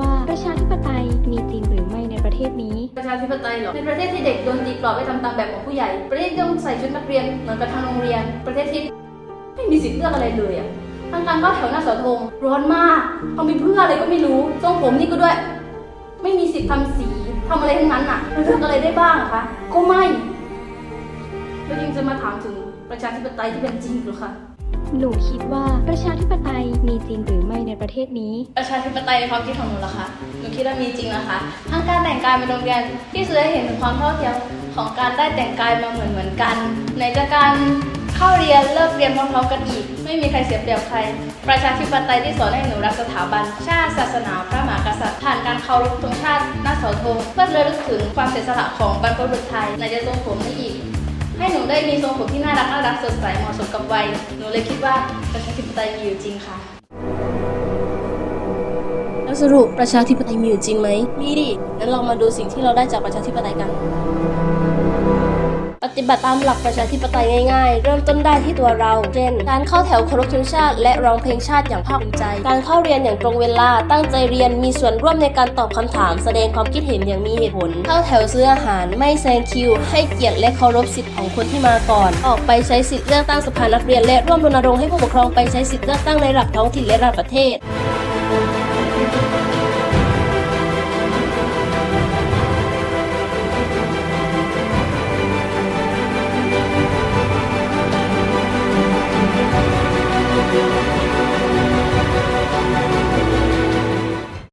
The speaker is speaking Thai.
ว่าประชาธิปไตยมีจริงหรือไม่ในประเทศนี้ ประชาธิปไตยเหรอเป็นประเทศที่เด็กโดนตีกรอบไปทำตามแบบของผู้ใหญ่ ประเทศที่ต้องใส่ชุดนักเรียนเหมือนกับทางโรงเรียน ประเทศที่ไม่มีสิทธิ์เลือกอะไรเลยอะทางการเข้าแถวหน้าเสาธงร้อนมากทำไปเพื่ออะไรก็ไม่รู้ทรงผมนี่ก็ด้วย ไม่มีสิทธิ์ทำสีทำอะไรทั้งนั้นอะแล้วเลือกอะไรได้บ้างอะคะ ก็ไม่ แล้วยังจะมาถามถึงประชาธิปไตยที่เป็นจริงเหรือคะหนูคิดว่าประชาธิปไตย มีจริงหรือไม่ในประเทศนี้ ประชาธิปไตยในความคิดของหนูล่ะคะ หนูคิดว่ามีจริงนะคะทั้งการแต่งกายในโรงเรียนที่แสดงให้เห็นถึงความเท่าเทียมของการได้แต่งกายมาเหมือนเหมือนๆกัน ในจะกการเข้าเรียนเลิกเรียนพร้อมๆกันอีก ไม่มีใครเสียเปรียบใคร ประชาธิปไตยที่สอนให้หนูรักสถาบัน ชาติศาสนาพระมหากษัตริย์ ผ่านการเคารพธงชาติหน้าเสาธงเพื่อระลึกถึงความเสียสละของบรรพบุรุษไทยในจะทรงผมนี้อีก ให้หนูได้มีทรงผมที่น่ารักน่ารักสดใสเหมาะสมกับวัย หนูเลยคิดว่าประชาธิปไตยมีอยู่จริงค่ะ แล้วสรุปประชาธิปไตยมีอยู่จริงไหมมีดิ งั้นเรามาดูสิ่งที่เราได้จากประชาธิปไตยกัน ปฏิบัติตามหลักประชาธิปไตยง่ายๆ เริ่มต้นได้ที่ตัวเรา เช่น การเข้าแถวเคารพธงชาติ และร้องเพลงชาติอย่างภาคภูมิใจ การเข้าเรียนอย่างตรงเวลา ตั้งใจเรียน มีส่วนร่วมในการตอบคำถาม แสดงความคิดเห็นอย่างมีเหตุผล เข้าแถวซื้ออาหาร ไม่แซงคิว ให้เกียรติและเคารพสิทธิ์ของคนที่มาก่อน ออกไปใช้สิทธิ์เลือกตั้งสภานักเรียน และร่วมรณรงค์ให้ผู้ปกครองไปใช้สิทธิ์เลือกตั้งในระดับท้องถิ่นและระดับประเทศ